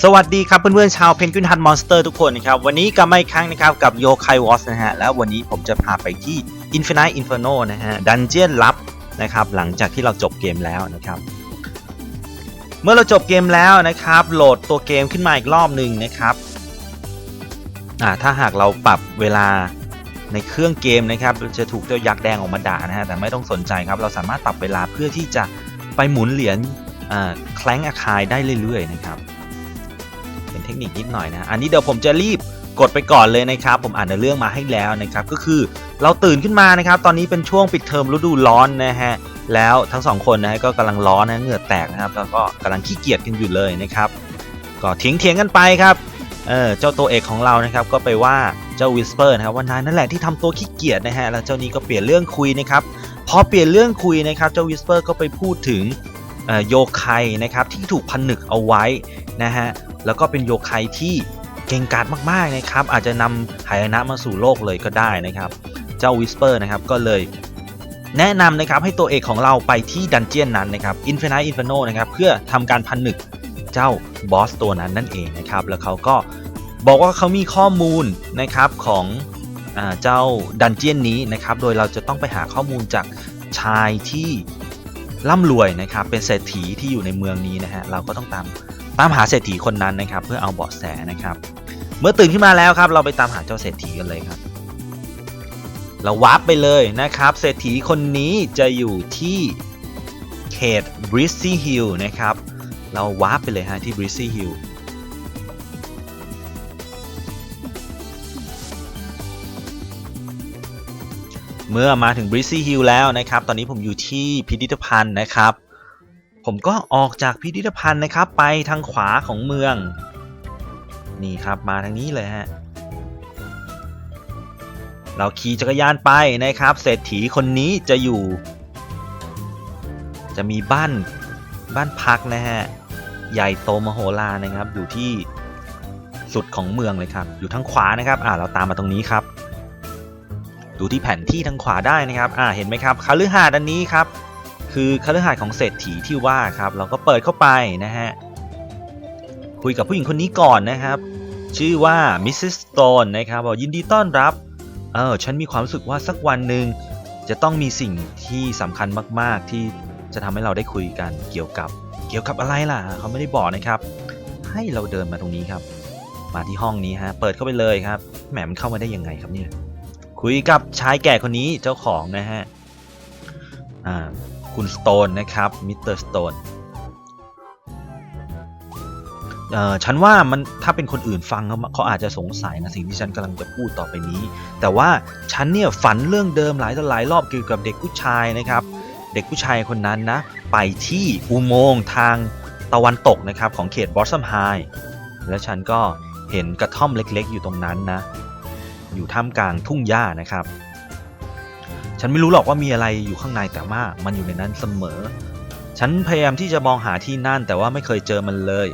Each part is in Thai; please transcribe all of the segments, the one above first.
สวัสดีครับเพื่อนๆชาวเพนกวินฮันมอนสเตอร์ทุกคนนะครับ วันนี้กลับมาอีกครั้งนะครับกับโยคายวอสนะฮะ แล้ววันนี้ผมจะพาไปที่ Infinite Inferno นะฮะ ดันเจียนลับนะครับ หลังจากที่เราจบเกมแล้วนะครับ เมื่อเราจบเกมแล้วนะครับ โหลดตัวเกมขึ้นมาอีกรอบหนึ่งนะครับอ่าถ้าหากเราปรับเวลาในเครื่องเกมนะครับ จะถูกเจ้ายักษ์แดงออกมาด่านะฮะแต่ไม่ต้องสนใจครับ เราสามารถปรับเวลาเพื่อที่จะไปหมุนเหรียญอ่าแคลงอาคายได้เรื่อยๆนะครับ เป็นเทคนิคนิดหน่อยนะอันนี้เดี๋ยวผมจะรีบกดไปก่อนเลยนะครับ ผมอ่านเรื่องมาให้แล้วนะครับก็คือเราตื่นขึ้นมานะครับ ตอนนี้เป็นช่วงปิดเทอมฤดูร้อนนะฮะแล้วทั้งสองคนนะฮะก็กำลังร้อนนะเหงื่อแตกนะครับ แล้วก็กำลังขี้เกียจกันอยู่เลยนะครับ ก็เถียงเถียงกันไปครับเออเจ้าตัวเอกของเรานะครับก็ไปว่าเจ้าวิสเปอร์นะครับว่านายนั่นแหละที่ทำตัวขี้เกียจนะฮะแล้วเจ้านี้ก็เปลี่ยนเรื่องคุยนะครับพอเปลี่ยนเรื่องคุยนะครับเจ้าวิสเปอร์ก็ไปพูดถึงเอ่อโยนะครับที่ถูกผนึกเอาไว้นะฮะ แล้วก็เป็นโยคไคที่เก่งกาจมากๆนะครับ อาจจะนำหายนะมาสู่โลกเลยก็ได้นะครับ เจ้าวิสเปอร์นะครับก็เลยแนะนำนะครับให้ตัวเอกของเราไปที่ดันเจียนนั้นนะครับ Infinite Inferno นะครับเพื่อทำการผนึกเจ้าบอสตัวนั้นนั่นเองนะครับแล้วเขาก็บอกว่าเขามีข้อมูลนะครับของเจ้าดันเจียนนี้นะครับโดยเราจะต้องไปหาข้อมูลจากชายที่ร่ำรวยนะครับเป็นเศรษฐีที่อยู่ในเมืองนี้นะฮะเราก็ต้องตาม ตามหาเศรษฐีคนนั้นนะครับ เพื่อเอาเบาะแสนะครับ เมื่อตื่นขึ้นมาแล้วครับ เราไปตามหาเจ้าเศรษฐีกันเลยครับ เราวาร์ปไปเลยนะครับ เศรษฐีคนนี้จะอยู่ที่เขตบริซซี่ฮิลนะครับ เราวาร์ปไปเลยฮะที่บริซซี่ฮิลเมื่อมาถึงบริซซี่ฮิลแล้วนะครับ ตอนนี้ผมอยู่ที่พิพิธภัณฑ์นะครับ ผมก็ออกจากพิพิธภัณฑ์นะครับ ไปทางขวาของเมือง นี่ครับมาทางนี้เลยฮะเราขี่จักรยานไปนะครับ เศรษฐีคนนี้จะอยู่ จะมีบ้านบ้านพักนะฮะใหญ่โตมโหฬารนะครับ อยู่ที่สุดของเมืองเลยครับ อยู่ทางขวานะครับ อ่าเราตามมาตรงนี้ครับ ดูที่แผนที่ทางขวาได้นะครับ อ่าเห็นไหมครับคฤหาสน์อันนี้ครับ คือคฤหาสน์ของเศรษฐีที่ว่าครับ เราก็เปิดเข้าไปนะฮะ คุยกับผู้หญิงคนนี้ก่อนนะครับ ชื่อว่ามิสซิสโตนนะครับบอกยินดีต้อนรับ เออฉันมีความรู้สึกว่าสักวันหนึ่งจะต้องมีสิ่งที่สำคัญมาก ๆ ที่จะทำให้เราได้คุยกันเกี่ยวกับเกี่ยวกับอะไรล่ะ เขาไม่ได้บอกนะครับ ให้เราเดินมาตรงนี้ครับ มาที่ห้องนี้ฮะ เปิดเข้าไปเลยครับ แหมมันเข้ามาได้ยังไงครับเนี่ย คุยกับชายแก่คนนี้เจ้าของนะฮะ อ่า คุณสโตนนะครับมิสเตอร์สโตนเอ่อฉันว่ามันถ้าเป็นคนอื่นฟังเขาเขาอาจจะสงสัยนะสิ่งที่ฉันกำลังจะพูดต่อไปนี้ แต่ว่าฉันเนี่ยฝันเรื่องเดิมหลายต่อหลายรอบเกี่ยวกับเด็กผู้ชายนะครับ เด็กผู้ชายคนนั้นนะ ไปที่อุโมงค์ทางตะวันตกนะครับของเขตบอสซัมไฮและฉันก็เห็นกระท่อมเล็กๆ อยู่ตรงนั้นนะ อยู่ท่ามกลางทุ่งหญ้านะครับ ฉันไม่รู้หรอกว่ามีอะไรอยู่ข้างในแต่ว่ามันอยู่ในนั้นเสมอ ฉันพยายามที่จะมองหาที่นั่นแต่ว่าไม่เคยเจอมันเลย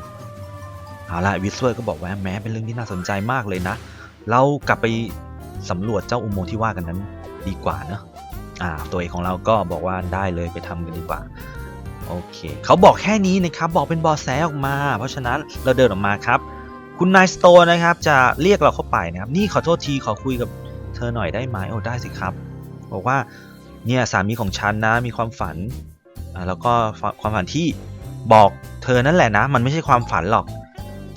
เอาละวิสเวอร์ก็บอกว่าแม้เป็นเรื่องที่น่าสนใจมากเลยนะ เรากลับไปสำรวจเจ้าอุโมงค์ที่ว่ากันนั้นดีกว่าเนอะอ่าตัวเอกของเราก็บอกว่าได้เลยไปทำกันดีกว่าโอเคเขาบอกแค่นี้นะครับบอกเป็นเบอแสออกมา เพราะฉะนั้นเราเดินออกมาครับ คุณนายสโตนะครับจะเรียกเราเข้าไปนะครับ นี่ขอโทษทีขอคุยกับเธอหน่อยได้ไหมโอ้ได้สิครับ บอกว่าเนี่ยสามีของฉันนะมีความฝันแล้วก็ความฝันที่บอกเธอนั่นแหละนะ มันไม่ใช่ความฝันหรอก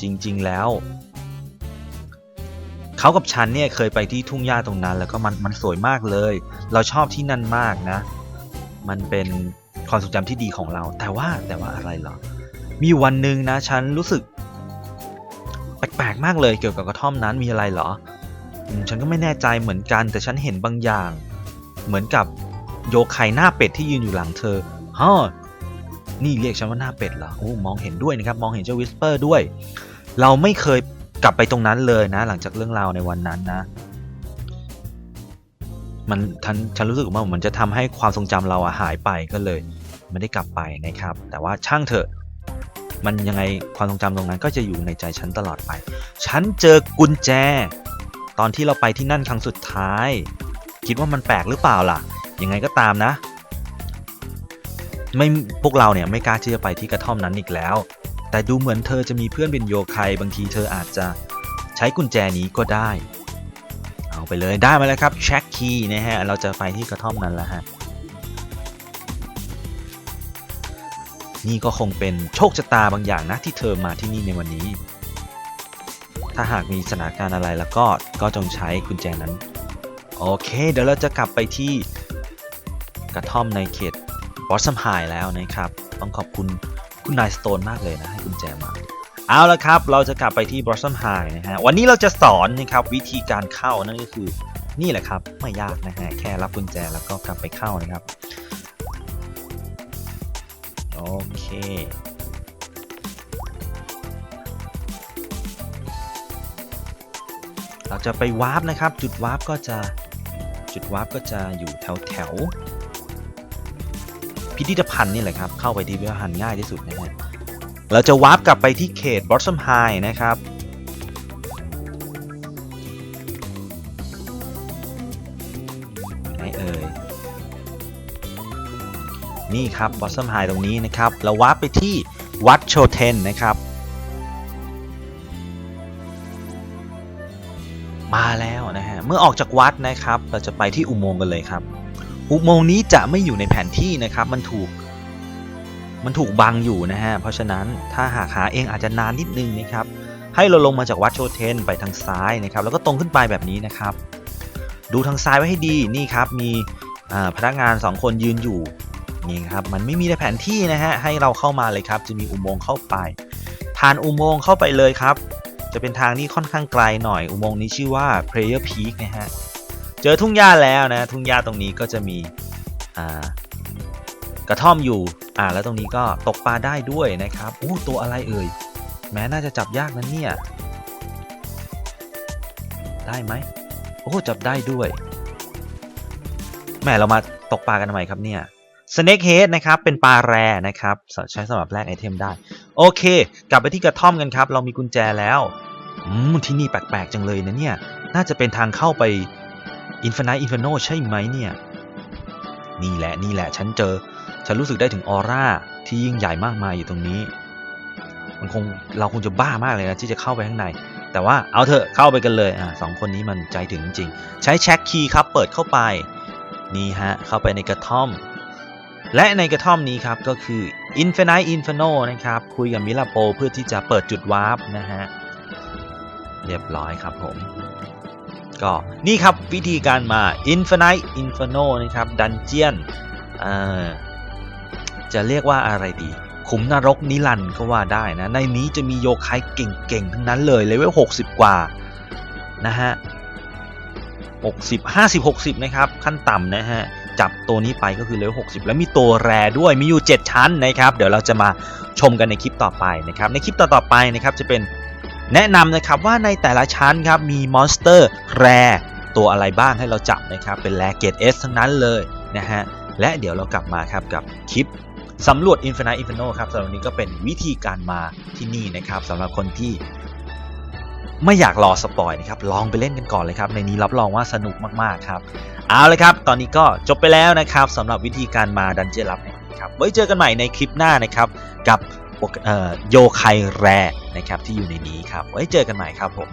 จริง ๆ แล้วเขากับฉันเนี่ยเคยไปที่ทุ่งหญ้าตรงนั้น แล้วก็มันมันสวยมากเลย เราชอบที่นั่นมากนะ มันเป็นความทรงจำที่ดีของเรา แต่ว่าแต่ว่าอะไรหรอมีวันหนึ่งนะฉันรู้สึกแปลกๆมากเลยเกี่ยวกับกระท่อมนั้นมีอะไรหรอ ฉันก็ไม่แน่ใจเหมือนกัน แต่ฉันเห็นบางอย่าง เหมือนกับโยไคหน้าเป็ดที่ยืนอยู่หลังเธอฮะนี่เรียกฉันว่าหน้าเป็ดเหรอโอ้มองเห็นด้วยนะครับ มองเห็นเจ้าวิสเปอร์ด้วย เราไม่เคยกลับไปตรงนั้นเลยนะ หลังจากเรื่องราวในวันนั้นนะ มันฉันฉันรู้สึกว่ามันจะทำให้ความทรงจำเราอะหายไปก็เลย ไม่ได้กลับไปนะครับ แต่ว่าช่างเถอะ มันยังไงความทรงจำตรงนั้นก็จะอยู่ในใจฉันตลอดไป ฉันเจอกุญแจ ตอนที่เราไปที่นั่นครั้งสุดท้าย คิดว่ามันแปลกหรือเปล่าล่ะ ยังไงก็ตามนะ ไม่พวกเราเนี่ยไม่กล้าที่จะไปที่กระท่อมนั้นอีกแล้ว แต่ดูเหมือนเธอจะมีเพื่อนเป็นโยไคบางทีเธออาจจะใช้กุญแจนี้ก็ได้ เอาไปเลยได้มาแล้วครับแช็คคีย์นะฮะเราจะไปที่กระท่อมนั้นแล้วฮะนี่ก็คงเป็นโชคชะตาบางอย่างนะที่เธอมาที่นี่ในวันนี้ ถ้าหากมีสถานการณ์อะไรแล้วก็ก็จงใช้กุญแจนั้น โอเค เดี๋ยวเราจะกลับไปที่กระท่อมในเขตบอสซัมไฮแล้วนะครับ ต้องขอบคุณคุณนายสโตนมากเลยนะ ให้กุญแจมา เอาละครับ เราจะกลับไปที่บอสซัมไฮนะฮะ วันนี้เราจะสอนนะครับวิธีการเข้านั่นก็คือนี่แหละครับ ไม่ยากนะฮะ แค่รับกุญแจแล้วก็กลับไปเข้านะครับ โอเคเราจะไปวาร์ปนะครับ จุดวาร์ปก็จะ จุดวาร์ปก็จะอยู่แถวแถวพิพิธภัณฑ์นี่แหละครับ เข้าไปที่พิพิธภัณฑ์ง่ายที่สุดนะฮะเราจะวาร์ปกลับไปที่เขตบอสซัมไฮนะครับ ไหนเอ่ย นี่ครับบอสซัมไฮตรงนี้นะครับ เราวาร์ปไปที่วัดโชเทนนะครับ มาแล้ว เมื่อออกจากวัดนะครับ เราจะไปที่อุโมงค์กันเลยครับ อุโมงค์นี้จะไม่อยู่ในแผนที่นะครับ มันถูก มันถูกบังอยู่นะฮะ เพราะฉะนั้นถ้าหากหาเองอาจจะนานนิดนึงนะครับ ให้เราลงมาจากวัดโชเทนไปทางซ้ายนะครับ แล้วก็ตรงขึ้นไปแบบนี้นะครับ ดูทางซ้ายไว้ให้ดี นี่ครับ มีพนักงาน 2 คนยืนอยู่ นี่ครับ มันไม่มีในแผนที่นะฮะ ให้เราเข้ามาเลยครับ จะมีอุโมงค์เข้าไป ผ่านอุโมงค์เข้าไปเลยครับ จะเป็นทางที่ค่อนข้างไกลหน่อยอุโมงค์นี้ชื่อว่า Prayer Peak นะฮะ เจอทุ่งหญ้าแล้วนะ ทุ่งหญ้าตรงนี้ก็จะมีอ่ากระท่อมอยู่อ่าแล้วตรงนี้ก็ตกปลาได้ด้วยนะครับอู้ตัวอะไรเอ่ย แม้น่าจะจับยากนั้นเนี่ย ได้ไหมโอ้จับได้ด้วยแหมเรามาตกปลากันทำไมครับเนี่ย Snake Head นะครับ เป็นปลาแรนะครับ ใช้สำหรับแลกไอเทมได้ โอเค กลับไปที่กระท่อมกันครับ เรามีกุญแจแล้วอืมที่นี่แปลกๆจังเลยนะเนี่ย น่าจะเป็นทางเข้าไป Infinite Inferno ใช่ไหมเนี่ย นี่แหละนี่แหละ ฉันเจอ ฉันรู้สึกได้ถึงออร่าที่ยิ่งใหญ่มากมายอยู่ตรงนี้ มันคงเราคงจะบ้ามากเลยนะที่จะเข้าไปข้างใน แต่ว่าเอาเถอะเข้าไปกันเลยอ่าสองคนนี้มันใจถึงจริง ใช้แช็คคีย์ครับเปิดเข้าไป นี่ฮะ เข้าไปในกระท่อม และในกระท่อมนี้ครับก็คือ Infinite Inferno นะครับ คุยกับมิลาโปเพื่อที่จะเปิดจุดวาร์ปนะฮะ เรียบร้อยครับผม ก็นี่ครับวิธีการมา Infinite Inferno นะครับดันเจียนจะเรียกว่าอะไรดี ขุมนรกนิรันก็ว่าได้นะ ในนี้จะมีโยคายเก่งๆ ทั้งนั้นเลยเลเวล60 กว่านะฮะ 60 50 60 นะครับ ขั้นต่ำนะฮะ จับตัวนี้ไปก็คือเลเวล60 แล้วมีตัวแรด้วยมีอยู่ 7 ชั้นนะครับ เดี๋ยวเราจะมาชมกันในคลิปต่อไปนะครับ ในคลิปต่อๆไปนะครับจะเป็นแนะนำนะครับว่าในแต่ละชั้นครับมีมอนสเตอร์แรตัวอะไรบ้างให้เราจับนะครับ เป็นแรเกตเอสทั้งนั้นเลยนะฮะ และเดี๋ยวเรากลับมาครับกับคลิปสำรวจ Infinite Inferno ครับสำหรับวันนี้ก็เป็นวิธีการมาที่นี่นะครับสำหรับคนที่ ไม่อยากรอสปอยนะครับลองไปเล่นกันก่อนเลยครับในนี้รับรองว่าสนุกมากๆครับเอาเลยครับ ตอนนี้ก็จบไปแล้วนะครับสำหรับวิธีการมาดันเจียนลับนะครับไว้เจอกันใหม่ในคลิปหน้านะครับกับโยไคแรนะครับที่อยู่ในนี้ครับไว้เจอกันใหม่ครับผม